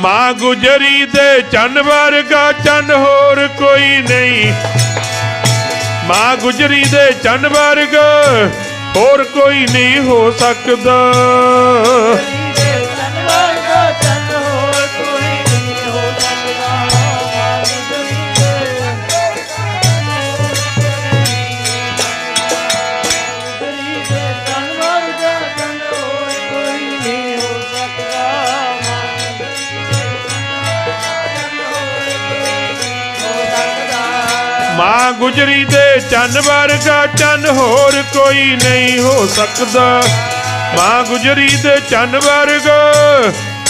ਮਾਂ ਗੁਜਰੀ ਦੇ ਚੰਨ ਵਰਗਾ ਚੰਨ ਹੋਰ ਕੋਈ ਨਹੀਂ। ਮਾਂ ਗੁਜਰੀ ਦੇ ਚੰਨ ਵਰਗਾ ਹੋਰ ਕੋਈ ਨਹੀਂ ਹੋ ਸਕਦਾ। ਮਾਂ ਗੁਜਰੀ ਦੇ ਚੰਨ ਵਰਗਾ ਚੰਨ ਹੋਰ ਕੋਈ ਨਹੀਂ ਹੋ ਸਕਦਾ। ਮਾਂ ਗੁਜਰੀ ਦੇ ਚੰਨ ਵਰਗਾ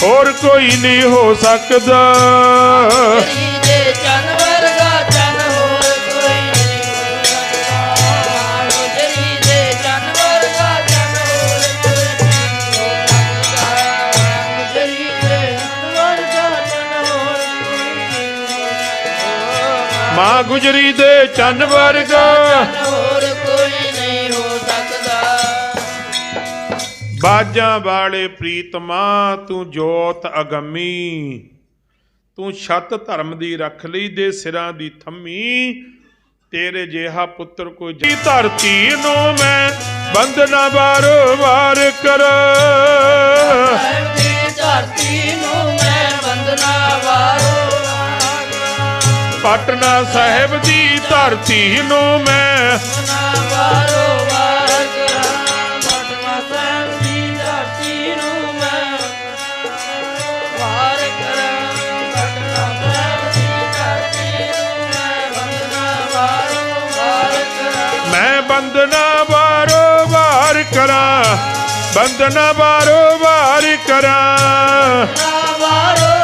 ਹੋਰ ਕੋਈ ਨਹੀਂ ਹੋ ਸਕਦਾ। ਮਾਂ ਗੁਜਰੀ ਦੇ ਚੰਨ ਵਰਗਾ। ਹੋਰ ਕੋਈ ਨਹੀਂ ਹੋ ਸਕਦਾ ਬਾਜਾਂ ਵਾਲੇ ਪ੍ਰੀਤਮਾ ਤੂੰ ਜੋਤ ਅਗੰਮੀ। ਤੂੰ ਛੱਤ ਧਰਮ ਦੀ ਰੱਖ ਲਈ ਦੇ ਸਿਰਾਂ ਦੀ ਥੰਮੀ। ਤੇਰੇ ਜਿਹਾ ਪੁੱਤਰ ਕੋਈ ਜੀ ਧਰਤੀ ਨੂੰ ਮੈਂ ਬੰਦਨਾ ਬਾਰੋ ਵਾਰ ਕਰ। ਧਰਤੀ ਨੂੰ ਮੈਂ ਵੰਦਨਾ ਵਾਰੋ ਪਟਨਾ ਸਾਹਿਬ ਦੀ ਧਰਤੀ ਨੂੰ ਮੈਂ ਮੈਂ ਵਾਰ ਕਰਾਂ ਵਾਰੋ ਵਾਰ ਕਰਾਂ ਮੈਂ ਬੰਦਨਾ ਬਾਰੋ ਵਾਰ ਕਰਾਂ। ਵਾਰੋ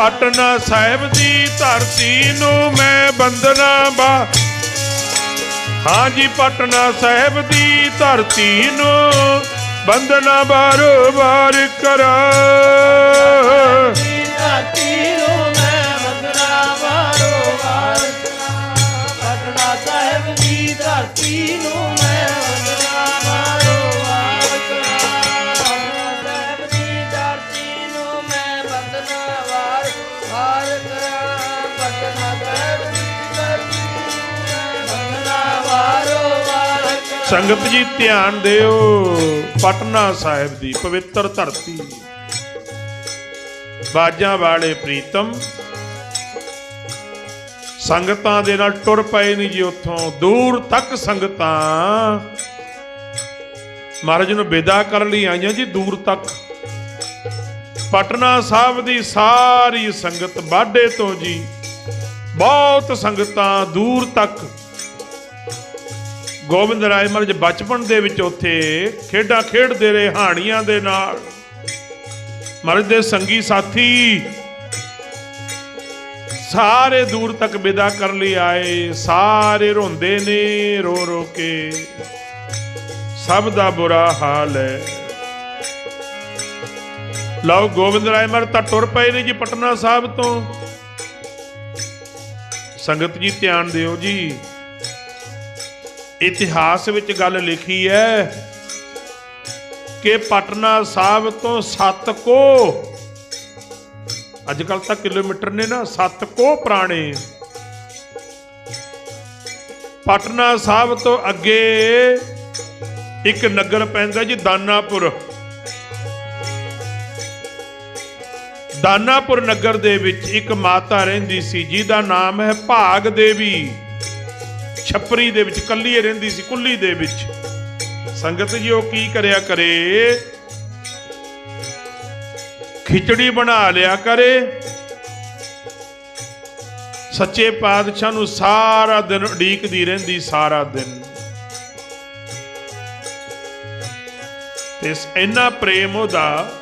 ਪਟਨਾ ਸਾਹਿਬ ਦੀ ਧਰਤੀ ਨੂੰ ਮੈਂ ਬੰਦਨਾ ਬਾ। ਹਾਂਜੀ, ਪਟਨਾ ਸਾਹਿਬ ਦੀ ਧਰਤੀ ਨੂੰ ਬੰਦਨਾ ਬਾਰੋ ਵਾਰ ਕਰਾਂ ਧਰਤੀ ਨੂੰ ਮੈਂ ਵੰਦਨਾ ਵਾਰੋ ਵਾਰ ਕਰਾਂ। ਪਟਨਾ ਸਾਹਿਬ ਦੀ ਧਰਤੀ ਨੂੰ ਸੰਗਤ ਜੀ ਧਿਆਨ ਦਿਓ, ਪਟਨਾ ਸਾਹਿਬ ਦੀ ਪਵਿੱਤਰ ਧਰਤੀ। ਬਾਜਾਂ ਵਾਲੇ ਪ੍ਰੀਤਮ, ਸੰਗਤਾਂ ਦੇ ਨਾਲ ਟੁਰ ਪਏ ਨਹੀਂ ਜੀ ਉੱਥੋਂ। ਦੂਰ ਤੱਕ ਸੰਗਤਾਂ। ਮਹਾਰਾਜ ਨੂੰ ਵਿਦਾ ਕਰਨ ਲਈ ਆਈਆਂ ਜੀ ਦੂਰ ਤੱਕ। ਪਟਨਾ ਸਾਹਿਬ ਦੀ ਸਾਰੀ ਸੰਗਤ ਬਾਡੇ ਤੋਂ ਜੀ। ਬਹੁਤ ਸੰਗਤਾਂ ਦੂਰ ਤੱਕ ਗੋਬਿੰਦ ਰਾਏ ਮਹਾਰਾਜ ਬਚਪਨ ਦੇ ਵਿੱਚ ਉੱਥੇ ਖੇਡਾਂ ਖੇਡਦੇ ਰਹੇ, ਹਾਣੀਆਂ ਦੇ ਨਾਲ। ਮਹਾਰਾਜ ਦੇ ਸੰਗੀ ਸਾਥੀ ਸਾਰੇ ਦੂਰ ਤੱਕ ਵਿਦਾ ਕਰਨ ਲਈ ਆਏ, ਸਾਰੇ ਰੋਂਦੇ ਨੇ, ਰੋ ਰੋ ਕੇ। ਸਭ ਦਾ ਬੁਰਾ ਹਾਲ ਹੈ। ਲਓ ਗੋਬਿੰਦ ਰਾਏ ਮਹਾਰਾਜ ਤਾਂ ਟੁਰ ਪਏ ਨੇ ਜੀ ਪਟਨਾ ਸਾਹਿਬ ਤੋਂ। ਸੰਗਤ ਜੀ ਧਿਆਨ ਦਿਓ ਜੀ। ਇਤਿਹਾਸ ਵਿੱਚ ਗੱਲ ਲਿਖੀ ਹੈ ਕਿ ਪਟਨਾ ਸਾਹਿਬ ਤੋਂ 7 ਕੋ ਅੱਜ ਕੱਲ ਤਾਂ ਕਿਲੋਮੀਟਰ ਨੇ ਨਾ 7 ਕੋ ਪੁਰਾਣੇ। ਪਟਨਾ ਸਾਹਿਬ ਤੋਂ ਅੱਗੇ ਇੱਕ ਨਗਰ ਪੈਂਦਾ ਜੀ ਦਾਨਾਪੁਰ। ਦਾਨਾਪੁਰ ਨਗਰ ਦੇ ਵਿੱਚ ਇੱਕ ਮਾਤਾ ਰਹਿੰਦੀ ਸੀ, ਜਿਹਦਾ ਨਾਮ ਹੈ ਭਾਗ ਦੇਵੀ। ਛੱਪਰੀ ਦੇ ਵਿੱਚ ਕੱਲੀ ਰਹਿੰਦੀ ਸੀ, ਕੁੱਲੀ ਦੇ ਵਿੱਚ। ਸੰਗਤ ਜੀ, ਉਹ ਕੀ ਕਰਿਆ ਕਰੇ? ਖਿਚੜੀ ਬਣਾ ਲਿਆ ਕਰੇ। ਸੱਚੇ ਪਾਤਸ਼ਾਹ ਨੂੰ ਸਾਰਾ ਦਿਨ ਉਡੀਕਦੀ ਰਹਿੰਦੀ, ਸਾਰਾ ਦਿਨ। ਤੇ ਇੰਨਾ ਪ੍ਰੇਮ ਉਹਦਾ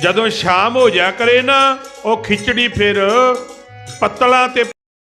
ਜਦੋਂ ਸ਼ਾਮ ਹੋ ਜਾ ਕਰੇ ਨਾ ਉਹ ਖਿਚੜੀ ਫਿਰ ਪੱਤਲਾਂ ਤੇ